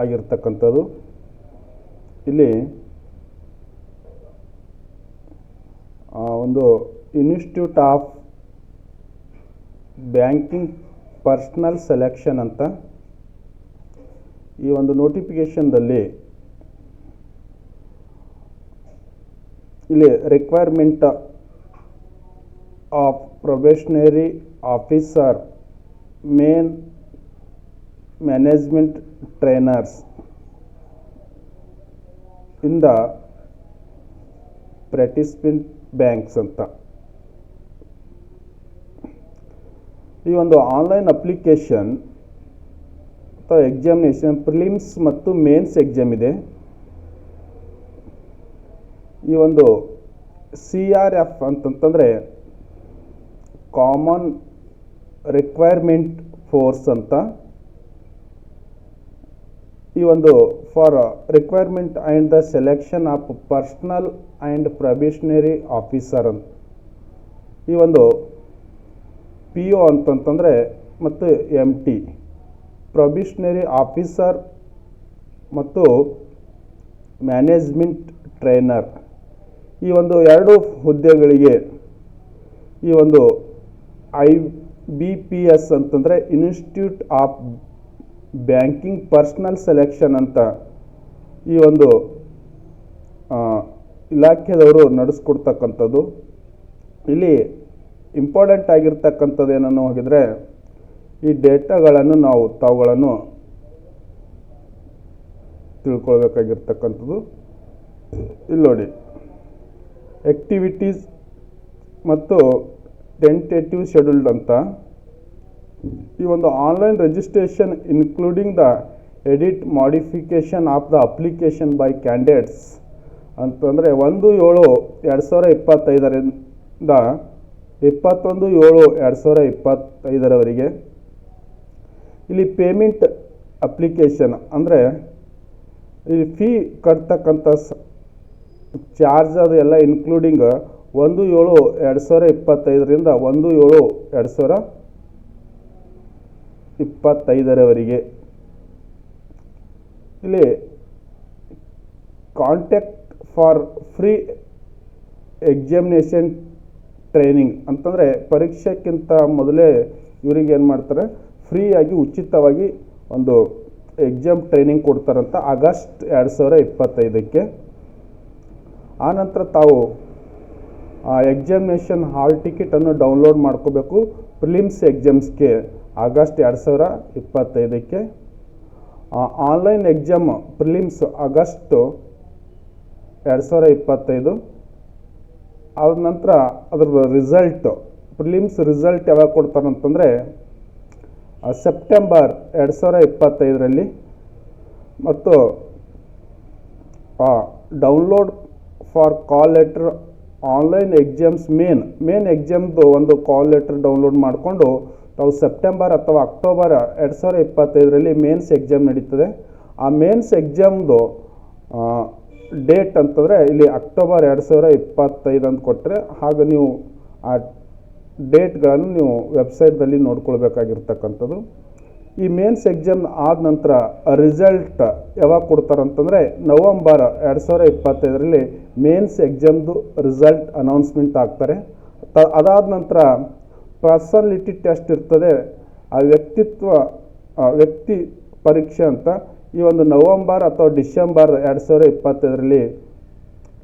ಆಗಿರ್ತಕ್ಕಂಥದ್ದು. ಇಲ್ಲಿ ಒಂದು institute of banking personnel selection ಅಂತ ಈ ಒಂದು ನೋಟಿಫಿಕೇಷನ್ದಲ್ಲಿ ಇಲ್ಲಿ recruitment of probationary officer main management trainers ಇಂದ ಪಾರ್ಟಿಸಿಪೆಂಟ್ ಬ್ಯಾಂಕ್ಸ್ ಅಂತ. ಈ ಒಂದು ಆನ್ಲೈನ್ ಅಪ್ಲಿಕೇಶನ್ ಅಥವಾ ಎಕ್ಸಾಮಿನೇಷನ್ ಪ್ರಿಲಿಮ್ಸ್ ಮತ್ತು ಮೇನ್ಸ್ ಎಕ್ಸಾಮ್ ಇದೆ. ಈ ಒಂದು ಸಿ ಆರ್ ಎಫ್ ಅಂತಂತಂದರೆ ಕಾಮನ್ ರಿಕ್ವೈರ್ಮೆಂಟ್ ಫೋರ್ಸ್ ಅಂತ. ಈ ಒಂದು for recruitment and the selection of personnel and probationary officer ಅಂತ. ಈ ಒಂದು ಪಿ ಒ ಅಂತಂತಂದರೆ ಮತ್ತು ಎಂ ಟಿ ಪ್ರೊಬೇಷನರಿ ಆಫೀಸರ್ ಮತ್ತು ಮ್ಯಾನೇಜ್ಮೆಂಟ್ ಟ್ರೈನರ್ ಈ ಒಂದು ಎರಡು ಹುದ್ದೆಗಳಿಗೆ ಈ ಒಂದು ಐ ಬಿ ಪಿ ಎಸ್ ಅಂತಂದರೆ institute of banking personnel selection ಅಂತ ಈ ಒಂದು ಇಲಾಖೆದವರು ನಡೆಸ್ಕೊಡ್ತಕ್ಕಂಥದ್ದು. ಇಲ್ಲಿ ಇಂಪಾರ್ಟೆಂಟ್ ಆಗಿರ್ತಕ್ಕಂಥದ್ದು ಏನನ್ನು ಹೋಗಿದರೆ ಈ ಡೇಟಾಗಳನ್ನು ನಾವು, ತಾವುಗಳನ್ನು ತಿಳ್ಕೊಳ್ಬೇಕಾಗಿರ್ತಕ್ಕಂಥದ್ದು. ಇಲ್ಲಿ ನೋಡಿ ಆ್ಯಕ್ಟಿವಿಟೀಸ್ ಮತ್ತು ಟೆಂಟೇಟಿವ್ ಶೆಡ್ಯೂಲ್ಡ್ ಅಂತ. ಈ ಒಂದು online registration including the edit modification of the application by candidates ಅಂತಂದರೆ ಒಂದು ಏಳು ಎರಡು ಸಾವಿರ ಇಪ್ಪತ್ತೈದರಿಂದ ಇಪ್ಪತ್ತೊಂದು ಏಳು ಎರಡು ಸಾವಿರ ಇಪ್ಪತ್ತೈದರವರೆಗೆ ಇಲ್ಲಿ ಪೇಮೆಂಟ್ ಅಪ್ಲಿಕೇಶನ್ ಅಂದರೆ ಇಲ್ಲಿ ಫೀ ಕಟ್ತಕ್ಕಂಥ ಸ ಚಾರ್ಜ್ ಅದು ಎಲ್ಲ ಇನ್ಕ್ಲೂಡಿಂಗ್ ಒಂದು ಏಳು ಎರಡು ಸಾವಿರ ಇಪ್ಪತ್ತೈದರಿಂದ ಒಂದು ಏಳು ಎರಡು ಸಾವಿರ ಇಪ್ಪತ್ತೈದರವರೆಗೆ. ಇಲ್ಲಿ contact for free examination training ಅಂತಂದರೆ ಪರೀಕ್ಷೆಕ್ಕಿಂತ ಮೊದಲೇ ಇವರಿಗೆ ಏನು ಮಾಡ್ತಾರೆ ಫ್ರೀಯಾಗಿ ಉಚಿತವಾಗಿ ಒಂದು ಎಕ್ಸಾಮ್ ಟ್ರೈನಿಂಗ್ ಕೊಡ್ತಾರಂತ ಆಗಸ್ಟ್ ಎರಡು ಸಾವಿರ ಇಪ್ಪತ್ತೈದಕ್ಕೆ. ಆನಂತರ ತಾವು ಎಕ್ಸಾಮಿನೇಷನ್ ಹಾಲ್ ಟಿಕೆಟನ್ನು ಡೌನ್ಲೋಡ್ ಮಾಡ್ಕೋಬೇಕು ಪ್ರಿಲಿಮ್ಸ್ ಎಕ್ಸಾಮ್ಸ್ಗೆ ಆಗಸ್ಟ್ ಎರಡು ಸಾವಿರ ಇಪ್ಪತ್ತೈದಕ್ಕೆ ಆನ್ಲೈನ್ ಎಕ್ಸಾಮ್ ಪ್ರಿಲಿಮ್ಸ್ ಆಗಸ್ಟು ಎರಡು ಸಾವಿರ ಇಪ್ಪತ್ತೈದು. ಆದ ನಂತರ ಅದ್ರ ರಿಸಲ್ಟು ಪ್ರಿಲಿಮ್ಸ್ ರಿಸಲ್ಟ್ ಯಾವಾಗ ಕೊಡ್ತಾರಂತಂದರೆ ಸೆಪ್ಟೆಂಬರ್ ಎರಡು ಸಾವಿರ ಇಪ್ಪತ್ತೈದರಲ್ಲಿ ಮತ್ತು download for call letter online exams main main ಎಕ್ಸಾಮ್ದು ಒಂದು ಕಾಲ್ ಲೆಟ್ರ್ ಡೌನ್ಲೋಡ್ ಮಾಡಿಕೊಂಡು ತಾವು ಸೆಪ್ಟೆಂಬರ್ ಅಥವಾ ಅಕ್ಟೋಬರ್ ಎರಡು ಸಾವಿರ ಇಪ್ಪತ್ತೈದರಲ್ಲಿ ಮೇನ್ಸ್ ಎಕ್ಸಾಮ್ ನಡೀತದೆ. ಆ ಮೇನ್ಸ್ ಎಕ್ಸಾಮ್ದು ಡೇಟ್ ಅಂತಂದರೆ ಇಲ್ಲಿ ಅಕ್ಟೋಬರ್ ಎರಡು ಸಾವಿರ ಇಪ್ಪತ್ತೈದು ಅಂತ ಕೊಟ್ಟರೆ ಹಾಗೆ ನೀವು ಆ ಡೇಟ್ಗಳನ್ನು ನೀವು ವೆಬ್ಸೈಟ್ದಲ್ಲಿ ನೋಡ್ಕೊಳ್ಬೇಕಾಗಿರ್ತಕ್ಕಂಥದ್ದು. ಈ ಮೇನ್ಸ್ ಎಕ್ಸಾಮ್ ಆದ ನಂತರ ರಿಸಲ್ಟ್ ಯಾವಾಗ ಕೊಡ್ತಾರಂತಂದರೆ ನವಂಬರ್ ಎರಡು ಸಾವಿರ ಇಪ್ಪತ್ತೈದರಲ್ಲಿ ಮೇನ್ಸ್ ಎಕ್ಸಾಮ್ದು ರಿಸಲ್ಟ್ ಅನೌನ್ಸ್ಮೆಂಟ್ ಆಗ್ತಾರೆ. ತ- ಅದಾದ ನಂತರ ಪರ್ಸನಾಲಿಟಿ ಟೆಸ್ಟ್ ಇರ್ತದೆ, ಆ ವ್ಯಕ್ತಿತ್ವ ವ್ಯಕ್ತಿ ಪರೀಕ್ಷೆ ಅಂತ ಈ ಒಂದು ನವಂಬರ್ ಅಥವಾ ಡಿಸೆಂಬರ್ ಎರಡು ಸಾವಿರ ಇಪ್ಪತ್ತೈದರಲ್ಲಿ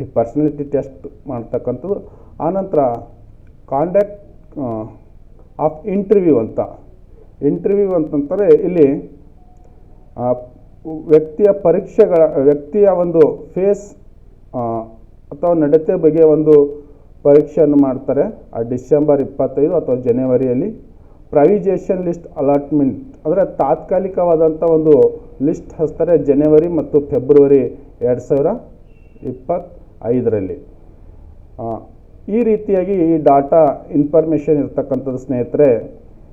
ಈ ಪರ್ಸನಾಲಿಟಿ ಟೆಸ್ಟ್ ಮಾಡ್ತಕ್ಕಂಥದ್ದು. ಆನಂತರ ಕಾಂಡಕ್ಟ್ ಆಫ್ ಇಂಟರ್ವ್ಯೂ ಅಂತ. ಇಂಟರ್ವ್ಯೂ ಅಂತಂತಾರೆ ಇಲ್ಲಿ ವ್ಯಕ್ತಿಯ ಪರೀಕ್ಷೆಗಳ, ವ್ಯಕ್ತಿಯ ಒಂದು ಫೇಸ್ ಅಥವಾ ನಡತೆ ಬಗ್ಗೆ ಒಂದು ಪರೀಕ್ಷೆಯನ್ನು ಮಾಡ್ತಾರೆ. ಆ ಡಿಸೆಂಬರ್ ಇಪ್ಪತ್ತೈದು ಅಥವಾ ಜನವರಿಯಲ್ಲಿ ಪ್ರವಿಜೇಷನ್ ಲಿಸ್ಟ್ ಅಲಾಟ್ಮೆಂಟ್ ಅಂದರೆ ತಾತ್ಕಾಲಿಕವಾದಂಥ ಒಂದು ಲಿಸ್ಟ್ ಹಚ್ತಾರೆ ಜನವರಿ ಮತ್ತು ಫೆಬ್ರವರಿ ಎರಡು ಸಾವಿರ ಇಪ್ಪತ್ತೈದರಲ್ಲಿ. ಈ ರೀತಿಯಾಗಿ ಈ ಡಾಟಾ ಇನ್ಫಾರ್ಮೇಷನ್ ಇರ್ತಕ್ಕಂಥದ್ದು ಸ್ನೇಹಿತರೆ,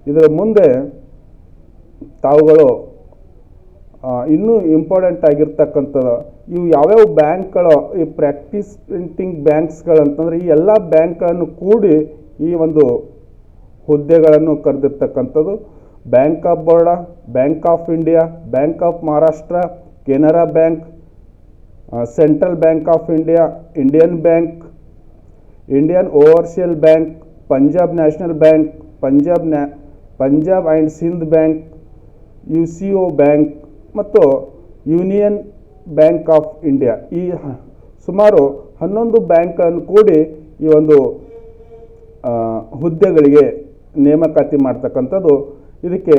ಇದರ ಮುಂದೆ ತಾವುಗಳು ಇನ್ನೂ ಇಂಪಾರ್ಟೆಂಟ್ ಆಗಿರ್ತಕ್ಕಂಥದ್ದು ಇವು ಯಾವ್ಯಾವ ಬ್ಯಾಂಕ್ಗಳು, ಈ ಪ್ರಾಕ್ಟೀಸ್ ಪ್ರಿಂಟಿಂಗ್ ಬ್ಯಾಂಕ್ಸ್ಗಳಂತಂದರೆ ಈ ಎಲ್ಲ ಬ್ಯಾಂಕ್ಗಳನ್ನು ಕೂಡಿ ಈ ಒಂದು ಹುದ್ದೆಗಳನ್ನು ಕರೆದಿರ್ತಕ್ಕಂಥದ್ದು. Bank of Baroda bank of India bank of Maharashtra Canara bank central bank of India Indian bank Indian overseas bank Punjab national bank Punjab ನ್ಯಾ Punjab and Sind bank U C O bank ಮತ್ತು union bank of India. ಈ ಸುಮಾರು ಹನ್ನೊಂದು ಬ್ಯಾಂಕನ್ನು ಕೂಡಿ ಈ ಒಂದು ಹುದ್ದೆಗಳಿಗೆ ನೇಮಕಾತಿ ಮಾಡ್ತಕ್ಕಂಥದ್ದು. ಇದಕ್ಕೆ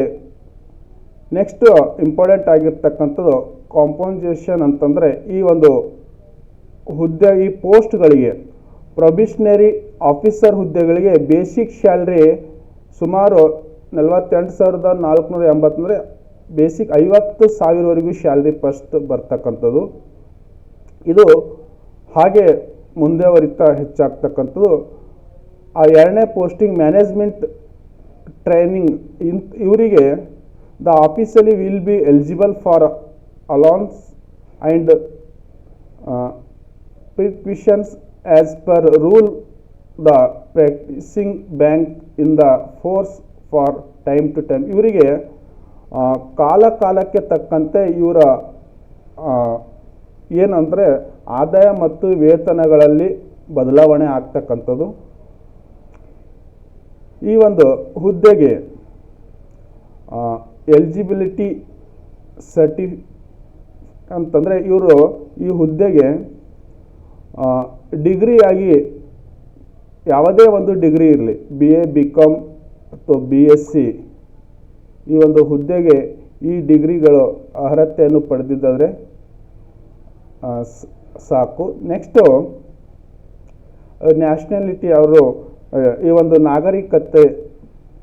ನೆಕ್ಸ್ಟ್ ಇಂಪಾರ್ಟೆಂಟ್ ಆಗಿರ್ತಕ್ಕಂಥದ್ದು ಕಾಂಪೋಸಿಷನ್ ಅಂತಂದರೆ ಈ ಒಂದು ಹುದ್ದೆ, ಈ ಪೋಸ್ಟ್ಗಳಿಗೆ ಪ್ರೊಬಿಷ್ನರಿ ಆಫೀಸರ್ ಹುದ್ದೆಗಳಿಗೆ ಬೇಸಿಕ್ ಸ್ಯಾಲ್ರಿ ಸುಮಾರು ನಲವತ್ತೆಂಟು ಸಾವಿರದ ನಾಲ್ಕುನೂರ ಎಂಬತ್ತಂದರೆ ಬೇಸಿಕ್ ಐವತ್ತು ಸಾವಿರವರೆಗೂ ಸ್ಯಾಲ್ರಿ ಫಸ್ಟ್ ಬರ್ತಕ್ಕಂಥದ್ದು. ಇದು ಹಾಗೆ ಮುಂದುವರಿತಾ ಹೆಚ್ಚಾಗ್ತಕ್ಕಂಥದ್ದು. ಆ ಎರಡನೇ ಪೋಸ್ಟಿಂಗ್ ಮ್ಯಾನೇಜ್ಮೆಂಟ್ ಟ್ರೈನಿಂಗ್ ಇನ್, ಇವರಿಗೆ ದ ಆಫೀಸಲ್ಲಿ will be eligible for allowance and perquisites as per rule the practising bank in the force for time to time ಇವರಿಗೆ ಕಾಲ ಕಾಲಕ್ಕೆ ತಕ್ಕಂತೆ ಇವರ ಏನಂದರೆ ಆದಾಯ ಮತ್ತು ವೇತನಗಳಲ್ಲಿ ಬದಲಾವಣೆ ಆಗ್ತಕ್ಕಂಥದ್ದು. ಈ ಒಂದು ಹುದ್ದೆಗೆ ಎಲಿಜಿಬಿಲಿಟಿ ಸರ್ಟಿ ಅಂತಂದರೆ ಇವರು ಈ ಹುದ್ದೆಗೆ ಡಿಗ್ರಿಯಾಗಿ ಯಾವುದೇ ಒಂದು ಡಿಗ್ರಿ ಇರಲಿ, ಬಿ ಎ, ಬಿ ಕಾಮ್ ಅಥವಾ ಬಿ ಎಸ್ ಸಿ ಈ ಒಂದು ಹುದ್ದೆಗೆ ಈ ಡಿಗ್ರಿಗಳು ಅರ್ಹತೆಯನ್ನು ಪಡೆದಿದ್ದಾದರೆ ಸಾಕು. ನೆಕ್ಸ್ಟು ನ್ಯಾಷನಾಲಿಟಿ ಅವರು ಈ ಒಂದು ನಾಗರಿಕತೆ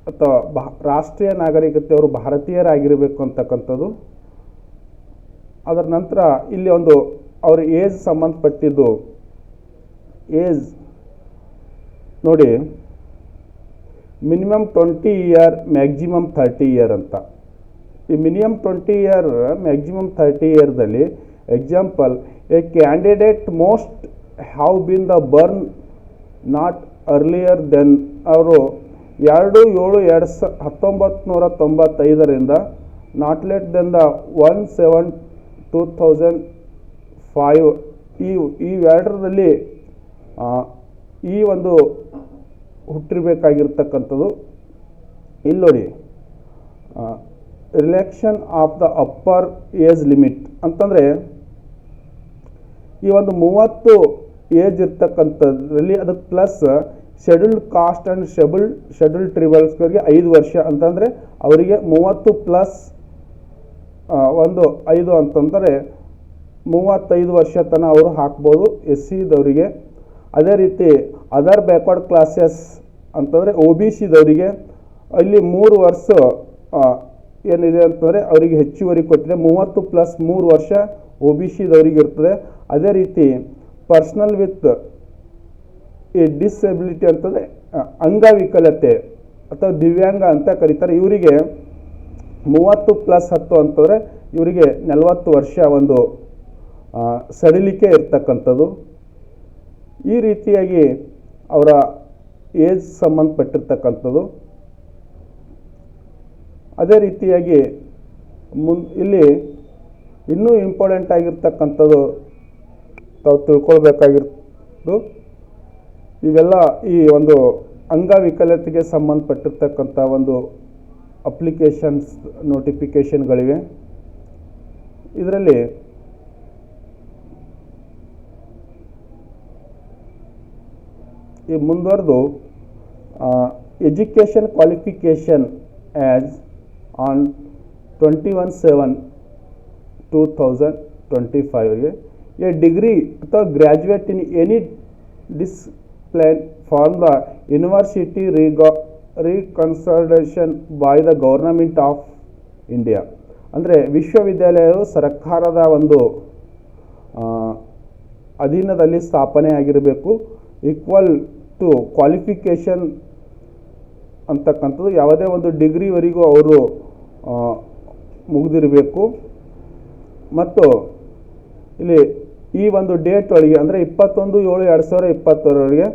ಅಥವಾ ಭಾ ರಾಷ್ಟ್ರೀಯ ನಾಗರಿಕತೆ ಅವರು ಭಾರತೀಯರಾಗಿರಬೇಕು ಅಂತಕ್ಕಂಥದ್ದು. ಅದರ ನಂತರ ಇಲ್ಲಿ ಒಂದು ಅವ್ರ ಏಜ್ ಸಂಬಂಧಪಟ್ಟಿದ್ದು ಏಜ್ ನೋಡಿ. Minimum twenty year, maximum thirty year ಅಂತ. ಈ minimum twenty year, maximum thirty ಇಯರ್ದಲ್ಲಿ example, a candidate must have been the born not earlier than ಅವರು ಎರಡು ಏಳು ಎರಡು ಸ ಹತ್ತೊಂಬತ್ತು ನೂರ ತೊಂಬತ್ತೈದರಿಂದ not late than the one seven two thousand five ಈ ಎರಡರಲ್ಲಿ ಈ ಒಂದು ಹುಟ್ಟಿರಬೇಕಾಗಿರ್ತಕ್ಕಂಥದ್ದು. ಇಲ್ಲಿ ನೋಡಿ relaxation of the upper age limit ಅಂತಂದರೆ, ಈ ಒಂದು ಮೂವತ್ತು ಏಜ್ ಇರ್ತಕ್ಕಂಥದ್ರಲ್ಲಿ ಅದಕ್ಕೆ plus scheduled caste and schedule scheduled ಟ್ರಿಬಲ್ಸ್ಗಳಿಗೆ ಐದು ವರ್ಷ ಅಂತಂದರೆ, ಅವರಿಗೆ ಮೂವತ್ತು ಪ್ಲಸ್ ಒಂದು ಐದು ಅಂತಂದರೆ, ಮೂವತ್ತೈದು ವರ್ಷ ತನಕ ಅವರು ಹಾಕ್ಬೋದು ಎಸ್ ಸಿದವರಿಗೆ. ಅದೇ ರೀತಿ ಅದರ್ ಬ್ಯಾಕ್ವರ್ಡ್ ಕ್ಲಾಸಸ್ ಅಂತಂದರೆ ಒ ಬಿ ಸಿದವರಿಗೆ ಅಲ್ಲಿ ಮೂರು ವರ್ಷ ಏನಿದೆ ಅಂತಂದರೆ ಅವರಿಗೆ ಹೆಚ್ಚುವರಿ ಕೊಟ್ಟಿದೆ. ಮೂವತ್ತು ಪ್ಲಸ್ ಮೂರು ವರ್ಷ ಒ ಬಿ ಸಿದವರಿಗೆ ಇರ್ತದೆ. ಅದೇ ರೀತಿ ಪರ್ಸ್ನಲ್ ವಿತ್ ಈ ಡಿಸೆಬಿಲಿಟಿ ಅಂತಂದರೆ ಅಂಗವಿಕಲತೆ ಅಥವಾ ದಿವ್ಯಾಂಗ ಅಂತ ಕರೀತಾರೆ. ಇವರಿಗೆ ಮೂವತ್ತು ಪ್ಲಸ್ ಹತ್ತು ಅಂತಂದರೆ ಇವರಿಗೆ ನಲವತ್ತು ವರ್ಷ ಒಂದು ಸಡಿಲಿಕೆ ಇರ್ತಕ್ಕಂಥದ್ದು. ಈ ರೀತಿಯಾಗಿ ಅವರ ಏಜ್ ಸಂಬಂಧಪಟ್ಟಿರ್ತಕ್ಕಂಥದ್ದು. ಅದೇ ರೀತಿಯಾಗಿ ಮುನ್, ಇಲ್ಲಿ ಇನ್ನೂ ಇಂಪಾರ್ಟೆಂಟ್ ಆಗಿರ್ತಕ್ಕಂಥದ್ದು ತಾವು ತಿಳ್ಕೊಳ್ಬೇಕಾಗಿರೋದು ಇವೆಲ್ಲ ಈ ಒಂದು ಅಂಗವಿಕಲತೆಗೆ ಸಂಬಂಧಪಟ್ಟಿರ್ತಕ್ಕಂಥ ಒಂದು ಅಪ್ಲಿಕೇಶನ್ಸ್ ನೋಟಿಫಿಕೇಷನ್ಗಳಿವೆ ಇದರಲ್ಲಿ ಈ ಮುಂದುವರೆದು education qualification as on twenty one seven two thousand twenty ಫೈವ್ಗೆ a degree ಅಥವಾ graduate in any discipline form the university ರಿಗಾ recognition by the government of India ಅಂದರೆ ವಿಶ್ವವಿದ್ಯಾಲಯವು ಸರ್ಕಾರದ ಒಂದು ಅಧೀನದಲ್ಲಿ ಸ್ಥಾಪನೆ ಆಗಿರಬೇಕು ಈಕ್ವಲ್ ಟು ಕ್ವಾಲಿಫಿಕೇಷನ್ ಅಂತಕ್ಕಂಥದ್ದು ಯಾವುದೇ ಒಂದು ಡಿಗ್ರಿವರೆಗೂ ಅವರು ಮುಗಿದಿರಬೇಕು. ಮತ್ತು ಇಲ್ಲಿ ಈ ಒಂದು ಡೇಟ್ ಒಳಗೆ ಅಂದರೆ ಇಪ್ಪತ್ತೊಂದು ಏಳು ಎರಡು ಸಾವಿರ ಇಪ್ಪತ್ತರವರೆಗೆ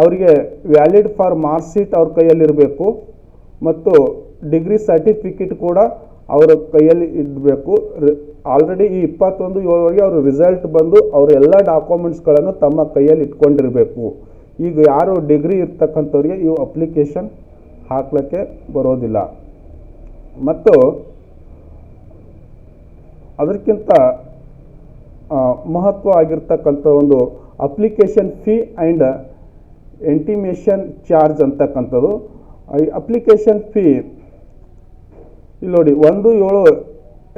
ಅವರಿಗೆ ವ್ಯಾಲಿಡ್ ಫಾರ್ ಮಾರ್ಕ್ ಶೀಟ್ ಅವ್ರ ಕೈಯಲ್ಲಿರಬೇಕು ಮತ್ತು ಡಿಗ್ರಿ ಸರ್ಟಿಫಿಕೇಟ್ ಕೂಡ ಅವರ ಕೈಯಲ್ಲಿ ಇಡಬೇಕು. ಆಲ್ರೆಡಿ ಈ ಇಪ್ಪತ್ತೊಂದು ಏಳುವರೆಗೆ ಅವರು ರಿಸಲ್ಟ್ ಬಂದು ಅವರೆಲ್ಲ ಡಾಕ್ಯುಮೆಂಟ್ಸ್ಗಳನ್ನು ತಮ್ಮ ಕೈಯಲ್ಲಿ ಇಟ್ಕೊಂಡಿರಬೇಕು. ಈಗ ಯಾರು ಡಿಗ್ರಿ ಇರ್ತಕ್ಕಂಥವ್ರಿಗೆ ಇವು ಅಪ್ಲಿಕೇಶನ್ ಹಾಕ್ಲಿಕ್ಕೆ ಬರೋದಿಲ್ಲ. ಮತ್ತು ಅದಕ್ಕಿಂತ ಮಹತ್ವ ಆಗಿರ್ತಕ್ಕಂಥ ಒಂದು application fee and intimation charge ಅಂತಕ್ಕಂಥದ್ದು. ಈ ಅಪ್ಲಿಕೇಶನ್ ಫೀ ಇಲ್ಲಿ ನೋಡಿ, ಒಂದು ಏಳು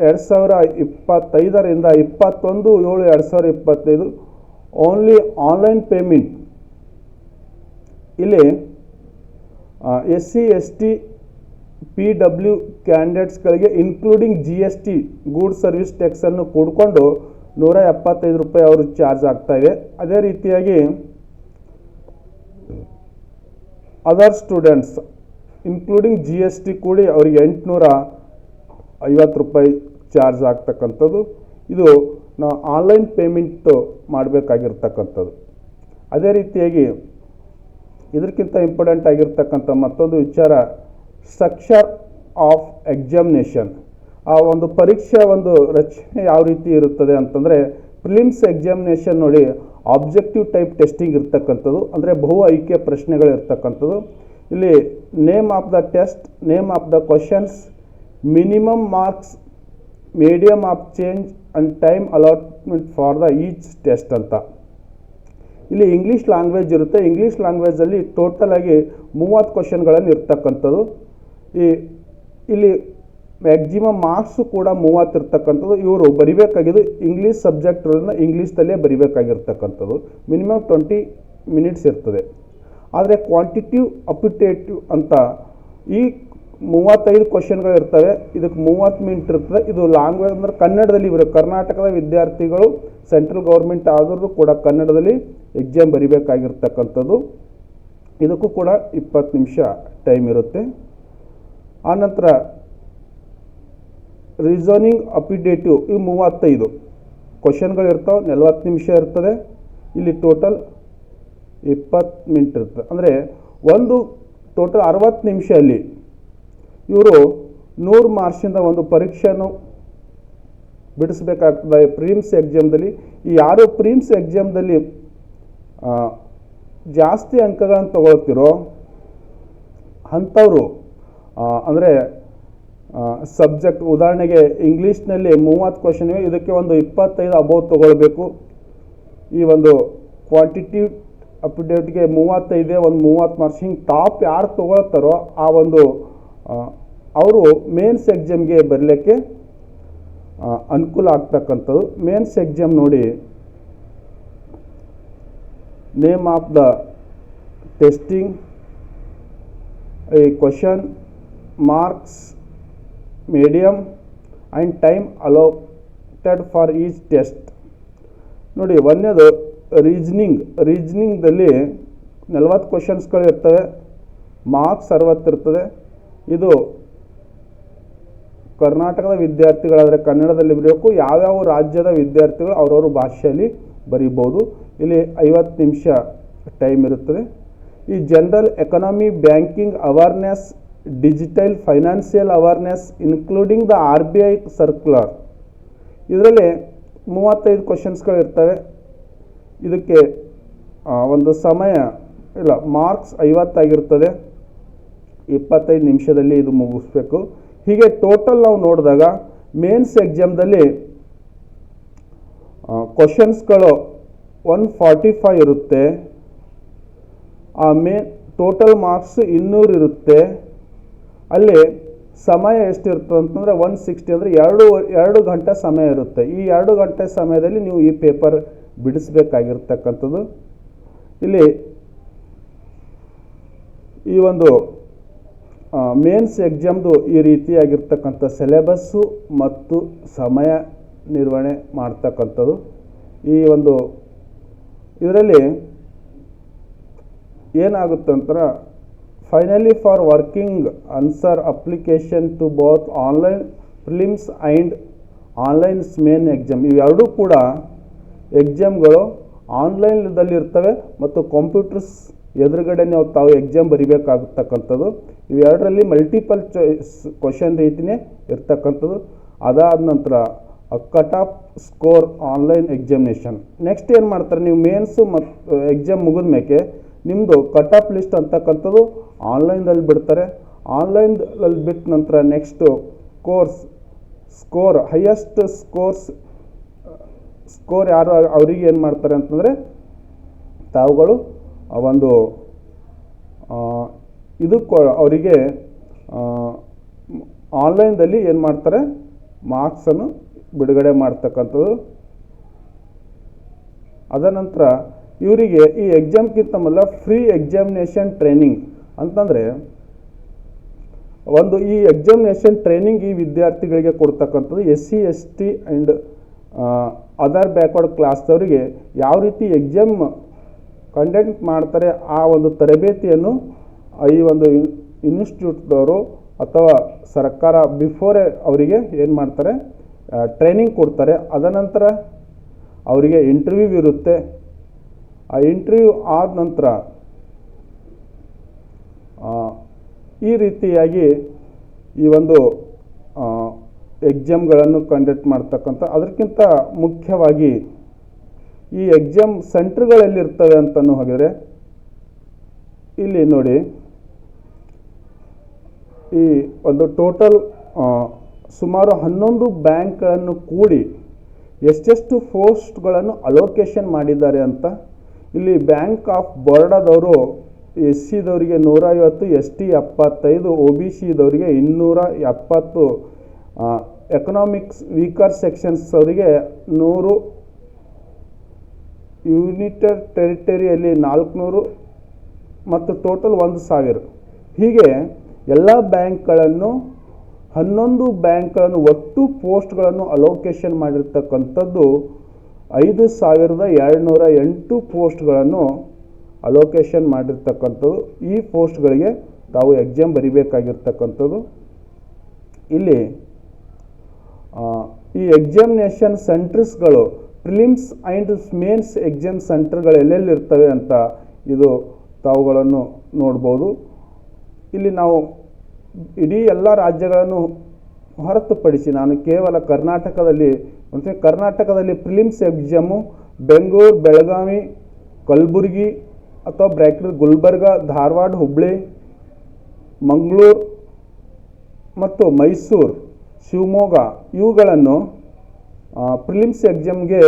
ಎರಡು ಸಾವಿರ ಇಪ್ಪತ್ತೈದರಿಂದ ಇಪ್ಪತ್ತೊಂದು ಏಳು ಎರಡು ಸಾವಿರ ಇಪ್ಪತ್ತೈದು ಓನ್ಲಿ ಆನ್ಲೈನ್ ಪೇಮೆಂಟ್ ಇಲ್ಲಿ S C S T P W ಕ್ಯಾಂಡಿಡೇಟ್ಸ್ಗಳಿಗೆ including G S T good service ಟ್ಯಾಕ್ಸನ್ನು ಕೂಡಿಕೊಂಡು ನೂರ ಎಪ್ಪತ್ತೈದು ರೂಪಾಯಿ ಅವರು ಚಾರ್ಜ್ ಆಗ್ತಾ ಇದೆ. ಅದೇ ರೀತಿಯಾಗಿ other students including G S T ಕೂಡಿ ಅವರಿಗೆ ಎಂಟುನೂರ ಐವತ್ತು ರೂಪಾಯಿ ಚಾರ್ಜ್ ಆಗ್ತಕ್ಕಂಥದ್ದು. ಇದು ನಾವು ಆನ್ಲೈನ್ ಪೇಮೆಂಟು ಮಾಡಬೇಕಾಗಿರ್ತಕ್ಕಂಥದ್ದು. ಅದೇ ರೀತಿಯಾಗಿ ಇದಕ್ಕಿಂತ ಇಂಪಾರ್ಟೆಂಟ್ ಆಗಿರ್ತಕ್ಕಂಥ ಮತ್ತೊಂದು ವಿಚಾರ ಸ್ಟ್ರಕ್ಚರ್ ಆಫ್ ಎಕ್ಸಾಮಿನೇಷನ್ ಆ ಒಂದು ಪರೀಕ್ಷೆ ಒಂದು ರಚನೆ ಯಾವ ರೀತಿ ಇರುತ್ತದೆ ಅಂತಂದರೆ ಪ್ರಿಲಿಮ್ಸ್ ಎಕ್ಸಾಮಿನೇಷನ್ ನೋಡಿ ಆಬ್ಜೆಕ್ಟಿವ್ ಟೈಪ್ ಟೆಸ್ಟಿಂಗ್ ಇರ್ತಕ್ಕಂಥದ್ದು, ಅಂದರೆ ಬಹು ಐಕ್ಯ ಪ್ರಶ್ನೆಗಳು ಇರ್ತಕ್ಕಂಥದ್ದು. ಇಲ್ಲಿ name of the test name of the questions minimum marks medium of change and time allotment for the each test ಅಂತ. ಇಲ್ಲಿ ಇಂಗ್ಲೀಷ್ ಲ್ಯಾಂಗ್ವೇಜ್ ಇರುತ್ತೆ. ಇಂಗ್ಲೀಷ್ ಲ್ಯಾಂಗ್ವೇಜಲ್ಲಿ ಟೋಟಲ್ ಆಗಿ ಮೂವತ್ತು ಕ್ವಶನ್ಗಳನ್ನು ಇರ್ತಕ್ಕಂಥದ್ದು. ಈ ಇಲ್ಲಿ ಮ್ಯಾಕ್ಸಿಮಮ್ ಮಾರ್ಕ್ಸು ಕೂಡ ಮೂವತ್ತು ಇರ್ತಕ್ಕಂಥದ್ದು. ಇವರು ಬರಿಬೇಕಾಗಿದ್ದು ಇಂಗ್ಲೀಷ್ ಸಬ್ಜೆಕ್ಟ್ಗಳನ್ನ ಇಂಗ್ಲೀಷ್ದಲ್ಲೇ ಬರಿಬೇಕಾಗಿರ್ತಕ್ಕಂಥದ್ದು. ಮಿನಿಮಮ್ ಟ್ವೆಂಟಿ ಮಿನಿಟ್ಸ್ ಇರ್ತದೆ. ಆದರೆ ಕ್ವಾಂಟಿಟಿವ್ ಅಪಿಟೇಟಿವ್ ಅಂತ ಈ ಮೂವತ್ತೈದು ಕ್ವಶನ್ಗಳು ಇರ್ತವೆ. ಇದಕ್ಕೆ ಮೂವತ್ತು ಮಿನಿಟ್ ಇರ್ತದೆ. ಇದು ಲ್ಯಾಂಗ್ವೇಜ್ ಅಂದರೆ ಕನ್ನಡದಲ್ಲಿ ಇವರು ಕರ್ನಾಟಕದ ವಿದ್ಯಾರ್ಥಿಗಳು ಸೆಂಟ್ರಲ್ ಗೌರ್ಮೆಂಟ್ ಆದರೂ ಕೂಡ ಕನ್ನಡದಲ್ಲಿ ಎಕ್ಸಾಮ್ ಬರಿಬೇಕಾಗಿರ್ತಕ್ಕಂಥದ್ದು. ಇದಕ್ಕೂ ಕೂಡ ಇಪ್ಪತ್ತು ನಿಮಿಷ ಟೈಮ್ ಇರುತ್ತೆ. ಆನಂತರ ರೀಸನಿಂಗ್ ಅಪಿಡೇಟಿವ್ ಇವು ಮೂವತ್ತೈದು ಕ್ವಶನ್ಗಳು ಇರ್ತಾವೆ. ನಲ್ವತ್ತು ನಿಮಿಷ ಇರ್ತದೆ. ಇಲ್ಲಿ ಟೋಟಲ್ ಇಪ್ಪತ್ತು ಮಿನಿಟ್ ಇರ್ತದೆ. ಅಂದರೆ ಒಂದು ಟೋಟಲ್ ಅರವತ್ತು ನಿಮಿಷದಲ್ಲಿ ಇವರು ನೂರು ಮಾರ್ಕ್ಸಿಂದ ಒಂದು ಪರೀಕ್ಷೆಯನ್ನು ಬಿಡಿಸಬೇಕಾಗ್ತದೆ ಪ್ರೀಮ್ಸ್ ಎಕ್ಸಾಮ್ದಲ್ಲಿ. ಈ ಯಾರು ಪ್ರೀಮ್ಸ್ ಎಕ್ಸಾಮ್ದಲ್ಲಿ ಜಾಸ್ತಿ ಅಂಕಗಳನ್ನು ತಗೊಳ್ತಿರೋ ಅಂಥವರು ಅಂದರೆ ಸಬ್ಜೆಕ್ಟ್ ಉದಾಹರಣೆಗೆ ಇಂಗ್ಲೀಷ್ನಲ್ಲಿ ಮೂವತ್ತು ಕ್ವಶನ್ ಇವೆ ಇದಕ್ಕೆ ಒಂದು ಇಪ್ಪತ್ತೈದು ಅಬೌವ್ ತೊಗೊಳ್ಬೇಕು. ಈ ಒಂದು ಕ್ವಾಂಟಿಟಿ ಅಪ್ಡೇಟ್ಗೆ ಮೂವತ್ತೈದೇ, ಒಂದು ಮೂವತ್ತು ಮಾರ್ಕ್ಸ್ ಹಿಂಗೆ ಟಾಪ್ ಯಾರು ತೊಗೊಳ್ತಾರೋ ಆ ಒಂದು ಅವರು ಮೇನ್ಸ್ ಎಕ್ಸಾಮ್ಗೆ ಬರಲಿಕ್ಕೆ ಅನುಕೂಲ ಆಗ್ತಕ್ಕಂಥದ್ದು. ಮೇನ್ಸ್ ಎಕ್ಸಾಮ್ ನೋಡಿ ನೇಮ್ ಆಫ್ ದ ಟೆಸ್ಟಿಂಗ್ ಈ question marks medium and time allotted for each test ನೋಡಿ, ಒಂದನೇದು ರೀಸ್ನಿಂಗ್ ರೀಸ್ನಿಂಗ್ದಲ್ಲಿ ನಲವತ್ತು ಕ್ವಶನ್ಸ್ಗಳು ಇರ್ತವೆ ಮಾರ್ಕ್ಸ್ ಅರವತ್ತಿರ್ತದೆ ಇದು ಕರ್ನಾಟಕದ ವಿದ್ಯಾರ್ಥಿಗಳಾದರೆ ಕನ್ನಡದಲ್ಲಿ ಬರೆಯಬೇಕು ಯಾವ್ಯಾವ ರಾಜ್ಯದ ವಿದ್ಯಾರ್ಥಿಗಳು ಅವ್ರವ್ರ ಭಾಷೆಯಲ್ಲಿ ಬರೀಬೋದು ಇಲ್ಲಿ ಐವತ್ತು ನಿಮಿಷ ಟೈಮ್ ಇರುತ್ತದೆ. ಈ general economy banking awareness digital financial awareness including the R B I circular ಇದರಲ್ಲಿ ಮೂವತ್ತೈದು ಕ್ವಶನ್ಸ್ಗಳು ಇರ್ತವೆ. ಇದಕ್ಕೆ ಒಂದು ಸಮಯ, ಇಲ್ಲ ಮಾರ್ಕ್ಸ್ ಐವತ್ತಾಗಿರ್ತದೆ. ಇಪ್ಪತ್ತೈದು ನಿಮಿಷದಲ್ಲಿ ಇದು ಮುಗಿಸ್ಬೇಕು. ಹೀಗೆ ಟೋಟಲ್ ನಾವು ನೋಡಿದಾಗ ಮೇನ್ಸ್ ಎಕ್ಸಾಮ್ದಲ್ಲಿ ಕ್ವಶನ್ಸ್ಗಳು ಒನ್ ಫಾರ್ಟಿ ಫೈವ್ ಇರುತ್ತೆ. ಆ, ಮೇ ಟೋಟಲ್ ಮಾರ್ಕ್ಸ್ ಇನ್ನೂರು ಇರುತ್ತೆ. ಅಲ್ಲಿ ಸಮಯ ಎಷ್ಟಿರ್ತದೆ ಅಂತಂದರೆ ಒನ್ ಸಿಕ್ಸ್ಟಿ ಅಂದರೆ ಎರಡು ಎರಡು ಗಂಟೆ ಸಮಯ ಇರುತ್ತೆ. ಈ ಎರಡು ಗಂಟೆ ಸಮಯದಲ್ಲಿ ನೀವು ಈ ಪೇಪರ್ ಬಿಡಿಸ್ಬೇಕಾಗಿರ್ತಕ್ಕಂಥದ್ದು. ಇಲ್ಲಿ ಈ ಒಂದು ಮೇನ್ಸ್ ಎಕ್ಸಾಮ್ದು ಈ ರೀತಿಯಾಗಿರ್ತಕ್ಕಂಥ ಸಿಲೆಬಸ್ಸು ಮತ್ತು ಸಮಯ ನಿರ್ವಹಣೆ ಮಾಡ್ತಕ್ಕಂಥದ್ದು. ಈ ಒಂದು ಇದರಲ್ಲಿ ಏನಾಗುತ್ತೆ finally for working answer application to both online prelims and online's main exam ಇವೆರಡೂ ಕೂಡ ಎಕ್ಸಾಮ್ಗಳು ಆನ್ಲೈನ್ದಲ್ಲಿರ್ತವೆ ಮತ್ತು ಕಂಪ್ಯೂಟರ್ಸ್ ಎದುರುಗಡೆ ನೀವು ತಾವು ಎಕ್ಸಾಮ್ ಬರಿಬೇಕಾಗತಕ್ಕಂಥದ್ದು. ಇವೆರಡರಲ್ಲಿ ಮಲ್ಟಿಪಲ್ ಚಾಯ್ಸ್ ಕ್ವಶನ್ ರೀತಿಯೇ ಇರ್ತಕ್ಕಂಥದ್ದು. ಅದಾದ ನಂತರ cut off score online examination next ಏನು ಮಾಡ್ತಾರೆ ನೀವು ಮೇನ್ಸು ಮತ್ತು ಎಕ್ಸಾಮ್ ಮುಗಿದ ಮೇಲೆ ನಿಮ್ಮದು ಕಟ್ ಆಫ್ ಲಿಸ್ಟ್ ಅಂತಕ್ಕಂಥದ್ದು ಆನ್ಲೈನ್ದಲ್ಲಿ ಬಿಡ್ತಾರೆ. ಆನ್ಲೈನ್ದಲ್ಲಿ ಬಿಟ್ಟ ನಂತರ next course score highest scores score ಯಾರು ಅವರಿಗೆ ಏನು ಮಾಡ್ತಾರೆ ಅಂತಂದರೆ ತಾವುಗಳು ಒಂದು ಆ, ಇದಕ್ಕೆ ಅವರಿಗೆ ಆನ್ಲೈನ್ದಲ್ಲಿ ಏನು ಮಾಡ್ತಾರೆ? ಮಾರ್ಕ್ಸನ್ನು ಬಿಡುಗಡೆ ಮಾಡ್ತಕ್ಕಂಥದ್ದು. ಅದರ ನಂತರ ಇವರಿಗೆ ಈ ಎಕ್ಸಾಮ್ಗಿಂತ ಮೊದಲ ಫ್ರೀ ಎಕ್ಸಾಮಿನೇಷನ್ ಟ್ರೈನಿಂಗ್ ಅಂತಂದರೆ ಒಂದು ಈ ಎಕ್ಸಾಮಿನೇಷನ್ ಟ್ರೈನಿಂಗ್ ಈ ವಿದ್ಯಾರ್ಥಿಗಳಿಗೆ ಕೊಡ್ತಕ್ಕಂಥದ್ದು S C S T and other backward ಕ್ಲಾಸ್ದವರಿಗೆ ಯಾವ ರೀತಿ ಎಕ್ಸಾಮ್ ಕಂಡಕ್ಟ್ ಮಾಡ್ತಾರೆ ಆ ಒಂದು ತರಬೇತಿಯನ್ನು ಈ ಒಂದು ಇನ್ಸ್ಟಿಟ್ಯೂಟ್ದವರು ಅಥವಾ ಸರ್ಕಾರ ಬಿಫೋರೇ ಅವರಿಗೆ ಏನು ಮಾಡ್ತಾರೆ ಟ್ರೈನಿಂಗ್ ಕೊಡ್ತಾರೆ. ಅದನಂತರ ಅವರಿಗೆ ಇಂಟರ್ವ್ಯೂ ಇರುತ್ತೆ. ಆ ಇಂಟರ್ವ್ಯೂ ಆದ ನಂತರ ಈ ರೀತಿಯಾಗಿ ಈ ಒಂದು ಎಕ್ಸಾಮ್ಗಳನ್ನು ಕಂಡಕ್ಟ್ ಮಾಡ್ತಕ್ಕಂಥ, ಅದಕ್ಕಿಂತ ಮುಖ್ಯವಾಗಿ ಈ ಎಕ್ಸಾಮ್ ಸೆಂಟ್ರ್ಗಳೆಲ್ಲಿರ್ತವೆ ಅಂತಲೂ ಹಾಗಿದ್ರೆ, ಇಲ್ಲಿ ನೋಡಿ, ಈ ಒಂದು ಟೋಟಲ್ ಸುಮಾರು ಹನ್ನೊಂದು ಬ್ಯಾಂಕ್ಗಳನ್ನು ಕೂಡಿ ಎಷ್ಟೆಷ್ಟು ಪೋಸ್ಟ್ಗಳನ್ನು ಅಲೋಕೇಶನ್ ಮಾಡಿದ್ದಾರೆ ಅಂತ, ಇಲ್ಲಿ ಬ್ಯಾಂಕ್ ಆಫ್ ಬರೋಡಾದವರು ಎಸ್ ಸಿದವರಿಗೆ ನೂರ ಐವತ್ತು ಎಸ್ ಟಿ ಎಪ್ಪತ್ತೈದು ಒ ಬಿ ಸಿದವರಿಗೆ ಇನ್ನೂರ ಎಪ್ಪತ್ತು ಎಕನಾಮಿಕ್ಸ್ ವೀಕರ್ ಸೆಕ್ಷನ್ಸ್ ಅವರಿಗೆ ನೂರು ಯುನಿಟೆಡ್ ಟೆರಿಟರಿಯಲ್ಲಿ ನಾಲ್ಕುನೂರು ಮತ್ತು ಟೋಟಲ್ ಒಂದು ಸಾವಿರ. ಹೀಗೆ ಎಲ್ಲ ಬ್ಯಾಂಕ್ಗಳನ್ನು, ಹನ್ನೊಂದು ಬ್ಯಾಂಕ್ಗಳನ್ನು ಒಟ್ಟು ಪೋಸ್ಟ್ಗಳನ್ನು ಅಲೋಕೇಶನ್ ಮಾಡಿರ್ತಕ್ಕಂಥದ್ದು ಐದು ಸಾವಿರದ ಎರಡುನೂರ ಎಂಟು ಪೋಸ್ಟ್ಗಳನ್ನು ಅಲೋಕೇಶನ್ ಮಾಡಿರ್ತಕ್ಕಂಥದ್ದು. ಈ ಪೋಸ್ಟ್ಗಳಿಗೆ ತಾವು ಎಕ್ಸಾಮ್ ಬರಿಬೇಕಾಗಿರ್ತಕ್ಕಂಥದ್ದು. ಇಲ್ಲಿ ಈ ಎಕ್ಸಾಮಿನೇಷನ್ ಸೆಂಟರ್ಸ್ಗಳು ಪ್ರಿಲಿಮ್ಸ್ ಆ್ಯಂಡ್ ಮೇನ್ಸ್ ಎಕ್ಸಾಮ್ ಸೆಂಟರ್ಗಳು ಎಲ್ಲೆಲ್ಲಿರ್ತವೆ ಅಂತ ಇದು ತಾವುಗಳನ್ನು ನೋಡ್ಬೋದು. ಇಲ್ಲಿ ನಾವು ಇಡೀ ಎಲ್ಲ ರಾಜ್ಯಗಳನ್ನು ಹೊರತುಪಡಿಸಿ ನಾನು ಕೇವಲ ಕರ್ನಾಟಕದಲ್ಲಿ ಕರ್ನಾಟಕದಲ್ಲಿ ಪ್ರಿಲಿಮ್ಸ್ ಎಕ್ಸಾಮು ಬೆಂಗಳೂರು, ಬೆಳಗಾವಿ, ಕಲಬುರಗಿ ಅಥವಾ ಬ್ರ್ಯಾಕೆಟ್ ಗುಲ್ಬರ್ಗ, ಧಾರವಾಡ ಹುಬ್ಬಳ್ಳಿ ಮಂಗಳೂರು ಮತ್ತು ಮೈಸೂರು, ಶಿವಮೊಗ್ಗ ಇವುಗಳನ್ನು ಪ್ರಿಲಿಮ್ಸ್ ಎಕ್ಸಾಮ್ಗೆ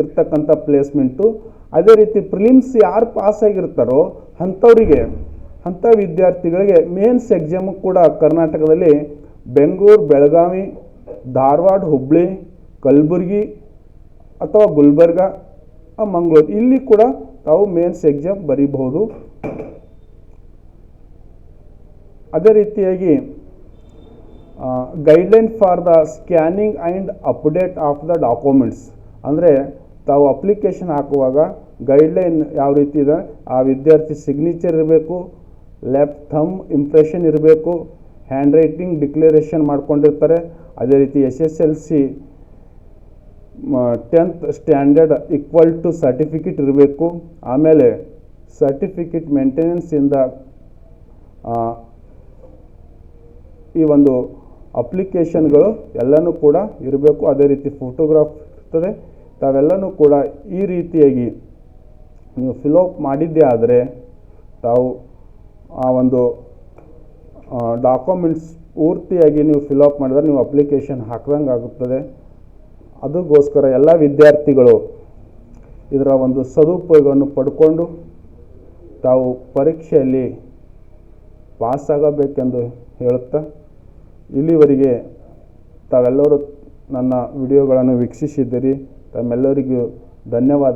ಇರ್ತಕ್ಕಂಥ ಪ್ಲೇಸ್ಮೆಂಟು ಅದೇ ರೀತಿ ಪ್ರಿಲಿಮ್ಸ್ ಯಾರು ಪಾಸ್ ಆಗಿರ್ತಾರೋ ಅಂಥವರಿಗೆ, ಅಂಥ ವಿದ್ಯಾರ್ಥಿಗಳಿಗೆ ಮೇನ್ಸ್ ಎಕ್ಸಾಮ್ ಕೂಡ ಕರ್ನಾಟಕದಲ್ಲಿ ಬೆಂಗಳೂರು, ಬೆಳಗಾವಿ, ಧಾರವಾಡ ಹುಬ್ಬಳ್ಳಿ ಕಲಬುರಗಿ ಅಥವಾ ಗುಲ್ಬರ್ಗ ಮಂಗಳೂರು ಇಲ್ಲಿ ಕೂಡ ತಾವು ಮೇನ್ಸ್ ಎಕ್ಸಾಮ್ ಬರೀಬಹುದು. ಅದೇ ರೀತಿಯಾಗಿ guideline for the scanning and update of the documents ಅಂದರೆ ತಾವು ಅಪ್ಲಿಕೇಶನ್ ಹಾಕುವಾಗ ಗೈಡ್ಲೈನ್ ಯಾವ ರೀತಿ ಇದೆ, ಆ ವಿದ್ಯಾರ್ಥಿ ಸಿಗ್ನೇಚರ್ ಇರಬೇಕು ಲೆಫ್ಟ್ ಥಮ್ ಇಂಪ್ರೆಷನ್ ಇರಬೇಕು ಹ್ಯಾಂಡ್ ರೈಟಿಂಗ್ ಡಿಕ್ಲರೇಷನ್ ಮಾಡ್ಕೊಂಡಿರ್ತಾರೆ. ಅದೇ ರೀತಿ S S L C tenth standard equal to certificate ಇರಬೇಕು. ಆಮೇಲೆ ಸರ್ಟಿಫಿಕೇಟ್ ಮೇಂಟೆನೆನ್ಸಿಂದ ಈ ಒಂದು ಅಪ್ಲಿಕೇಶನ್ಗಳು ಎಲ್ಲನೂ ಕೂಡ ಇರಬೇಕು. ಅದೇ ರೀತಿ ಫೋಟೋಗ್ರಾಫ್ ಇರ್ತದೆ. ತಾವೆಲ್ಲನೂ ಕೂಡ ಈ ರೀತಿಯಾಗಿ ನೀವು ಫಿಲಪ್ ಮಾಡಿದ್ದೇ ಆದರೆ ತಾವು ಆ ಒಂದು ಡಾಕ್ಯುಮೆಂಟ್ಸ್ ಪೂರ್ತಿಯಾಗಿ ನೀವು ಫಿಲಪ್ ಮಾಡಿದ್ರೆ ನೀವು ಅಪ್ಲಿಕೇಶನ್ ಹಾಕ್ದಂಗೆ ಆಗುತ್ತದೆ. ಅದಕ್ಕೋಸ್ಕರ ಎಲ್ಲ ವಿದ್ಯಾರ್ಥಿಗಳು ಇದರ ಒಂದು ಸದುಪಯೋಗವನ್ನು ಪಡ್ಕೊಂಡು ತಾವು ಪರೀಕ್ಷೆಯಲ್ಲಿ ಪಾಸಾಗಬೇಕೆಂದು ಹೇಳುತ್ತಾ ಇಲ್ಲಿವರೆಗೆ ತಾವೆಲ್ಲರೂ ನನ್ನ ವಿಡಿಯೋಗಳನ್ನು ವೀಕ್ಷಿಸಿದ್ದೀರಿ. ತಮ್ಮೆಲ್ಲರಿಗೂ ಧನ್ಯವಾದ